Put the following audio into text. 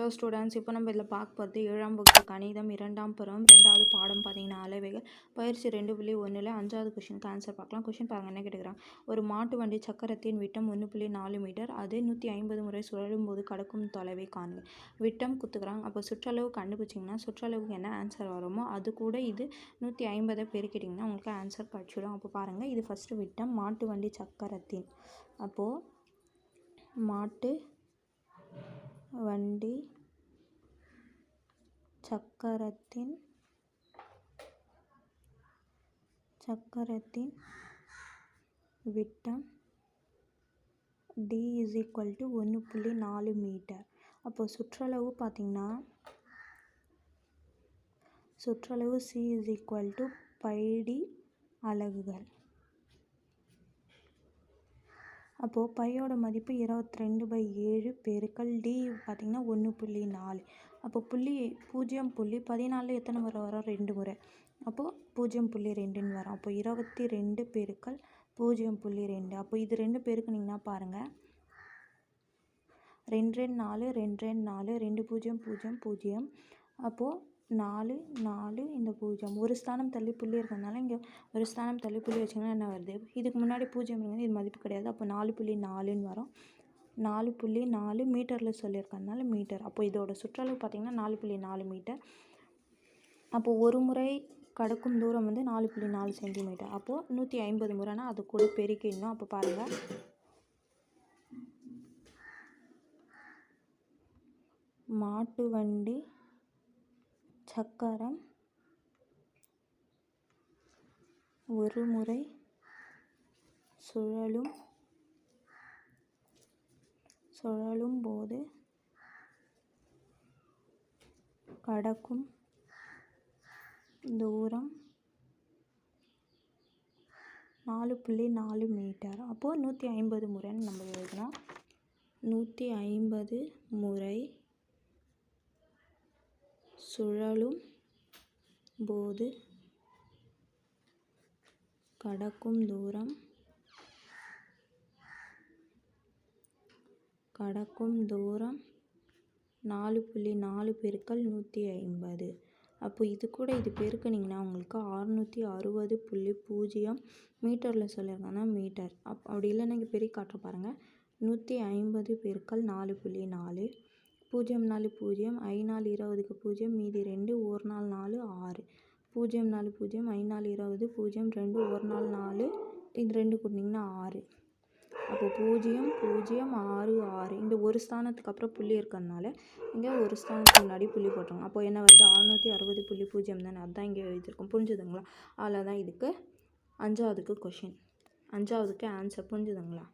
Hello students இப்போ நம்ம இதில் பார்க்க போகிறது ஏழாம் வகுப்பு கணிதம் இரண்டாம் பருவம் ரெண்டாவது பாடம் பார்த்தீங்கன்னா அலைவைகள் பயிற்சி ரெண்டு புள்ளி ஒன்றில் அஞ்சாவது கொஷினுக்கு ஆன்சர் பார்க்கலாம். கொஷின் பாருங்க என்ன கேட்டுக்கிறாங்க ஒரு மாட்டு வண்டி சக்கரத்தின் விட்டம் ஒன்று புள்ளி நாலு மீட்டர் அது நூற்றி ஐம்பது முறை சுழலும் போது கடக்கும் தொலைவை காணுங்க விட்டம் குத்துக்கிறாங்க அப்போ சுற்றளவு கண்டுபிடிச்சிங்கன்னா சுற்றளவுக்கு என்ன ஆன்சர் வருமோ அது கூட இது நூற்றி ஐம்பதை பெருக்கிட்டிங்கன்னா உங்களுக்கு ஆன்சர் கிடச்சிடும் அப்போ பாருங்கள் இது ஃபஸ்ட்டு விட்டம் மாட்டு வண்டி சக்கரத்தின். அப்போது மாட்டு வண்டி சக்கரத்தின் சக்கரத்தின் விட்டம் டி இஸ் ஈக்குவல் டு ஒன்று புள்ளி நாலு மீட்டர். அப்போது சுற்றளவு பார்த்திங்கன்னா சுற்றளவு C is equal to pi d அலகுகள். அப்போது பையோட மதிப்பு இருபத்தி ரெண்டு பை ஏழு பெருக்கல் டி பார்த்திங்கன்னா ஒன்று புள்ளி நாலு. அப்போ புள்ளி பூஜ்ஜியம் புள்ளி பதினாலு எத்தனை முறை வரும்? ரெண்டு முறை. அப்போது பூஜ்ஜியம் புள்ளி ரெண்டுன்னு வரும். அப்போ இருபத்தி ரெண்டு பெருக்கல் பூஜ்ஜியம் புள்ளி ரெண்டு. அப்போ இது ரெண்டு பெருக்குனிங்கன்னா பாருங்கள் ரெண்டு ரெண்டு நாலு ரெண்டு ரெண்டு நாலு ரெண்டு பூஜ்ஜியம் பூஜ்ஜியம் பூஜ்ஜியம். அப்போது நாலு நாலு இந்த பூஜ்ஜியம் ஒரு ஸ்தானம் தள்ளி புள்ளி இருக்கிறதுனால இங்கே ஒரு ஸ்தானம் தள்ளி புள்ளி வச்சிங்கன்னா என்ன வருது? இதுக்கு முன்னாடி பூஜ்ஜியம் இருக்குது இது மதிப்பு கிடையாது. அப்போ நாலு புள்ளி நாலுன்னு வரும். நாலு புள்ளி நாலு மீட்டரில் சொல்லியிருக்கறதுனால மீட்டர். அப்போ இதோட சுற்றளவு பார்த்திங்கன்னா நாலு புள்ளி நாலு மீட்டர். அப்போது ஒரு முறை கடக்கும் தூரம் வந்து நாலு புள்ளி நாலு சென்டிமீட்டர். அப்போது நூற்றி ஐம்பது முறைனா அது கூட பெருக்கிடணும் அப்போ பாருங்கள் மாட்டு வண்டி சக்கரம் ஒரு முறை சுழலும். சுழலும் போது கடக்கும். தூரம் நாலு புள்ளி நாலு மீட்டர். அப்போது நூற்றி ஐம்பது முறைன்னு நம்ம எழுதணும் நூற்றி ஐம்பது முறை சுழலும் போது கடக்கும் தூரம் கடக்கும் தூரம் நாலு புள்ளி நாலு பெருக்கள் நூற்றி ஐம்பது. அப்போ இது கூட இது பெருக்கினீங்கன்னா உங்களுக்கு அறுநூற்றி அறுபது புள்ளி பூஜ்ஜியம் மீட்டரில் சொல்லியிருக்காங்கன்னா மீட்டர். அப் அப்படி இல்லைன்னா இங்கே பெரிய காட்டுற பாருங்கள் நூற்றி ஐம்பது பெருக்கள் நாலு புள்ளி நாலு. பூஜ்ஜியம் நாலு பூஜ்ஜியம் ஐநாலு இருபதுக்கு பூஜ்ஜியம் மீதி ரெண்டு ஒரு நாள் நாலு ஆறு. பூஜ்ஜியம் நாலு பூஜ்ஜியம் ஐநாலு நாலு இருபது பூஜ்ஜியம் ரெண்டு ஒரு நாள் நாலு இது ரெண்டு கூட்டினீங்கன்னா ஆறு. அப்போ பூஜ்ஜியம் பூஜ்ஜியம் ஆறு ஆறு. இந்த ஒரு ஸ்தானத்துக்கு அப்புறம் புள்ளி இருக்கிறதுனால இங்கே ஒரு ஸ்தானத்துக்கு முன்னாடி புள்ளி போட்டுருங்க அப்போ என்ன வருது? அறுநூற்றி அறுபது புள்ளி பூஜ்ஜியம் தானே? அதுதான் இங்கே எழுதியிருக்கோம். புரிஞ்சுதுங்களா? அதில் தான் இதுக்கு அஞ்சாவதுக்கு கொஷின் அஞ்சாவதுக்கு ஆன்சர் புரிஞ்சுதுங்களா?